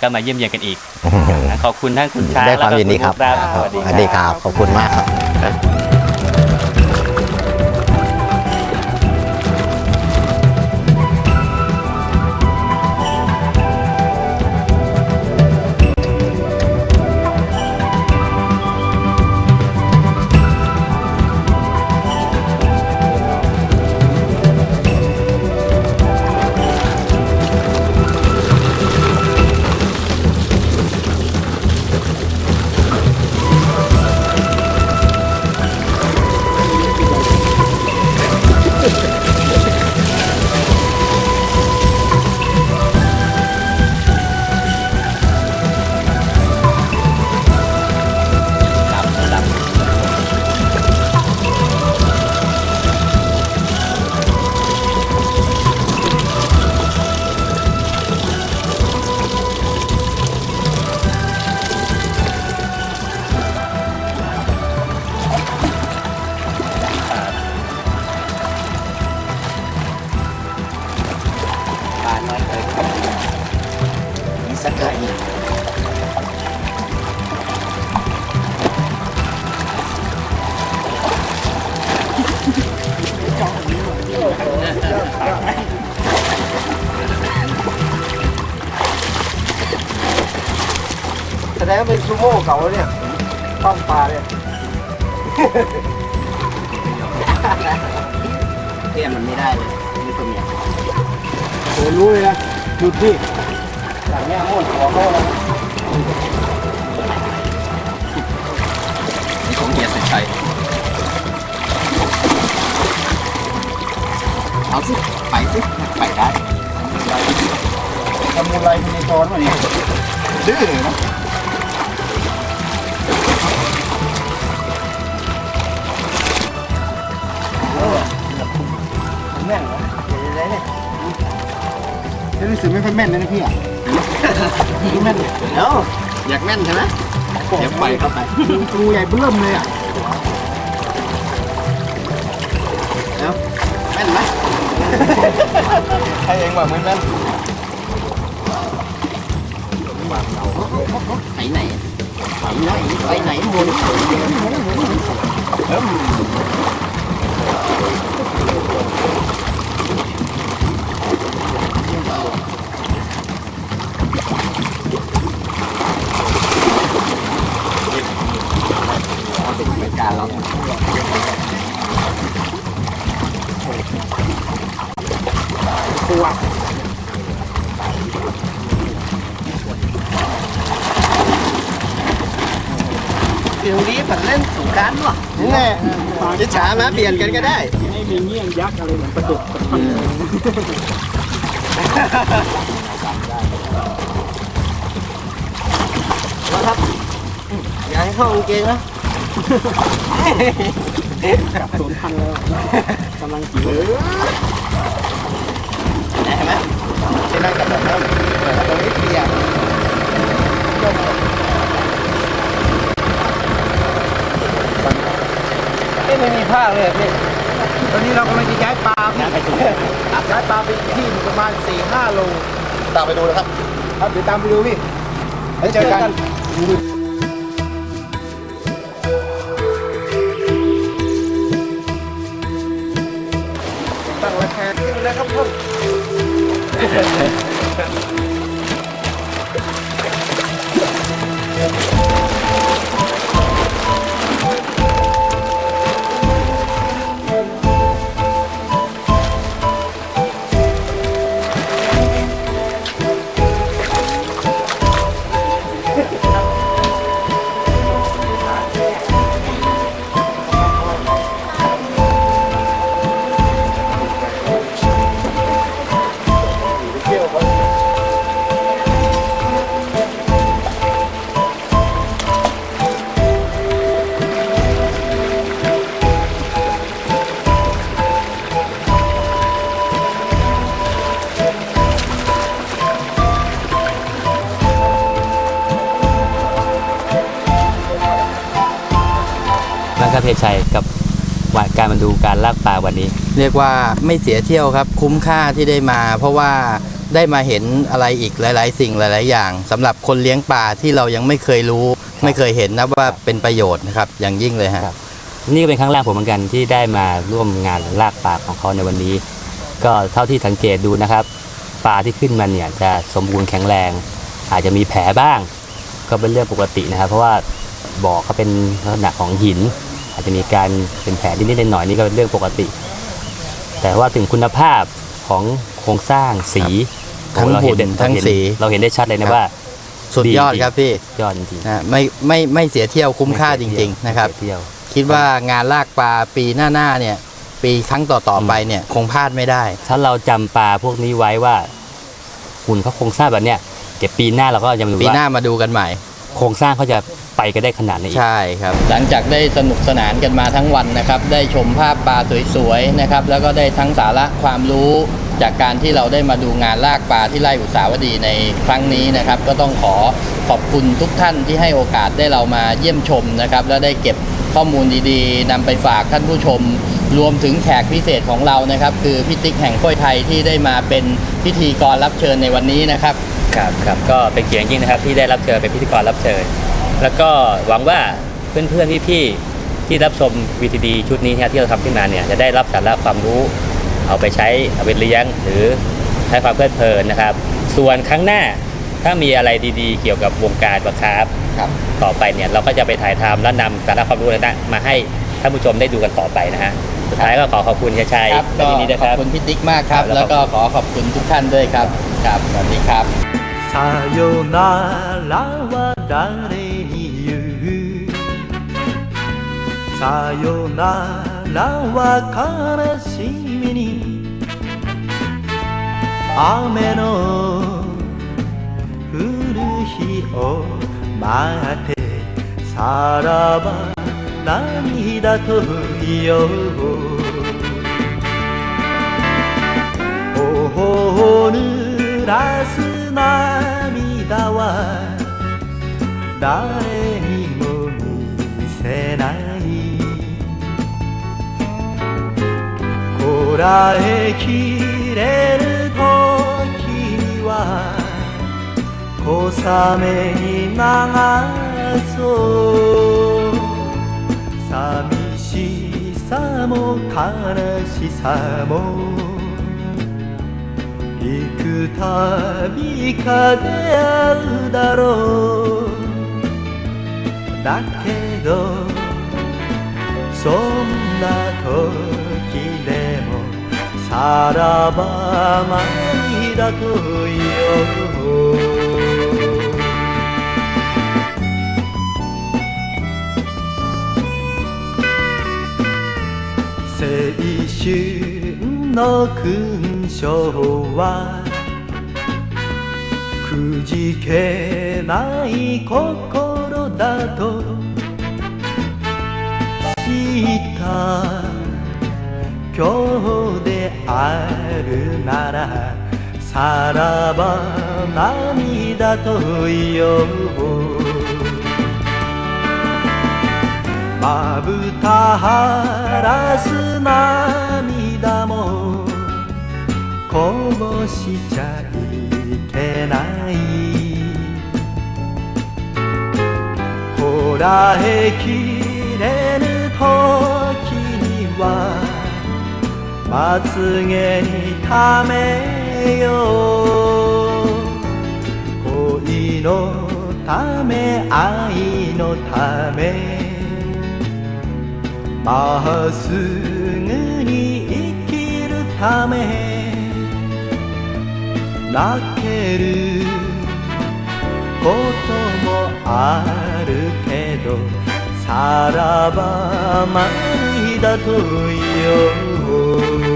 ก็มาเยี่ยมเยียนกันอีกนะขอบคุณท่านคุณช้างได้ความแล้ยินดีครับ แล้วก็สคุณวัสดีครับ ขอบคุณมากครับครับ ไก่แสดงว่าเป็นซูโม่เก่าแล้วเนี่ยป้อมปลาเนี่ยเตี้ยมันไม่ได้เลยนี่ตัวเมียโอ้รู้เลยนะจุดที่หลัง เนี้ยโม่นหัวเขาแล้วนี่ของเฮียสุดชัยเอาสิ ไปสิ ไปได้ทำมูลไรมินิคอนวะเนี่ยดื้อเลยนะแม่นเหรอเดี๋ยวๆเนี่ยจะรู้สึกไม่ค่อยแม่นเลยนะพี่อะ แม่นเดี๋ยวอยากแม่นใช่ไหมเดี๋ยวไปเข้าไปรูใหญ่เบิ่มเลยอะแม่นไหมใครเองบอกไม่แม่นไปไหนไปไหนไปไหนหมุนเป็นรา การเราเดี๋ยวนี้ผัดเล่นสงกรารว่ะนี่แน่จะช้ามาเปลี่ยนกันก็ได้ให้มีเงี้ยงยักษ์อะไรเหมือนประดุก นะครับอย่าให้เข้ากางเกงนะศูนย์พันแล้วกำลังจิ๋วเห็นไหมใช่ไหมกับแบบนั้นแต่ตรงนี้เปียกไม่มีผ้าเลยพี่ตอนนี้เรากำลังจะย้ายปลาพี่ย้ายปลาไปที่ประมาณ4ี่ห้าโล ตามไปดูนะครับ ครับเดี๋ยวตามไปดูพี่แล้วเจอกันตั้งราคาขึ้นแล้วครับท่านบ้างครับเพช รชัยกับวันการมาดูการลากปลาวันนี้ เรียกว่าไม่เสียเที่ยวครับ คุ้มค่าที่ได้มา เพราะว่าได้มาเห็นอะไรอีกหลาย ๆ สิ่งหลาย ๆ อย่างสำหรับคนเลี้ยงปลาที่เรายังไม่เคยรู้ ไม่เคยเห็นนะว่าเป็นประโยชน์นะครับอย่างยิ่งเลยฮะครับนี่ก็เป็นครั้งแรกผมเหมือนกันที่ได้มาร่วมงานลากปลาของเขาในวันนี้ ก็เท่าที่สังเกตดูนะครับปลาที่ขึ้นมาเนี่ยจะสมบูรณ์แข็งแรง อาจจะมีแผลบ้าง ก็เป็นเรื่องปกตินะครับ เพราะว่าบ่อเขาเป็นลักษณะของหิน อาจจะมีการเป็นแผลนิดๆหน่อยๆนี่ก็เป็นเรื่องปกติ แต่ว่าถึงคุณภาพของโครงสร้างสีทั้งโอ้เราเห็นหุ่นทั้งเราเห็นสีเราเห็นได้ชัดเลยครันะบว่าสุดยอดดีครับพี่ยอดจริงนะไม่ไม่ไม่เสียเที่ยวๆคุ้มค่าจริง ๆ นะครับไม่เสียเที่ยวคิดว่างานลากปลาปีหน้าๆเนี่ย ปีครั้งต่อๆไปเนี่ยคงพลาดไม่ได้ ถ้าเราจำปลาพวกนี้ไว้ว่าหุ่นเขาโครงสร้างแบบเนี้ยเก็บปีหน้าเราก็จะมาดูปีหน้าว่ามาดูกันใหม่ โครงสร้างเขาจะ ไปกันได้ขนาดไหนอีก ใช่ครับ หลังจากได้สนุกสนานกันมาทั้งวันนะครับ ได้ชมภาพปลาสวยๆนะครับ แล้วก็ได้ทั้งสาระความรู้ จากการที่เราได้มาดูงานลากปลาที่ไร่อุตสาวดีในครั้งนี้นะครับ ก็ต้องขอขอบคุณทุกท่านที่ให้โอกาสได้เรามาเยี่ยมชมนะครับ และได้เก็บข้อมูลดีๆนำไปฝากท่านผู้ชม รวมถึงแขกพิเศษของเรานะครับ คือพี่ติ๊กแห่งกล้วยไทยที่ได้มาเป็นพิธีกรรับเชิญในวันนี้นะครับ ครับครับก็เป็นเกียรติยิ่งนะครับที่ได้รับเชิญเป็นพิธีกรรับเชิญ แล้วก็หวังว่าเพื่อนๆพี่ๆที่รับชม VTD ชุดนี้ที่เราทำขึ้นมาเนี่ยจะได้รับสาระความรู้เอาไปใช้เอาไปเลี้ยงหรือใช้ความเพลิดเพลินนะครับ ส่วนครั้งหน้าถ้ามีอะไรดีๆ เกี่ยวกับวงการบังคับรต่อไปเนี่ยเราก็จะไปถ่ายทำและนำสาระความรู้นั้นมาให้ท่านผู้ชมได้ดูกันต่อไปนะฮะสุดท้ายก็ขอขอบคุณเฮียชัยครัที่นี้นะครับขอบคุณพี่ติ๊กมากครับรบแล้วก็ขอขอบคุณทุกท่านด้วยครับ ครับ สวัสดีครับさよならは誰さよならは悲しみに。雨の降る日を待ってさらば涙と言おう。頬を濡らす涙は誰こらえきれる時には小雨に流そう寂しさも悲しさも幾度か出会うだろう。だけどそんな時でもさらば涙と言おう青春の勲章はくじけない心だと。知った。今日であるならさらば涙と言おう。まぶた晴らす涙もこぼしちゃいけない。こらえきれぬ時にはまつげにためよう。恋のため愛のため。まっすぐに生きるため。泣けることもあるけどさらば涙と言 Oh.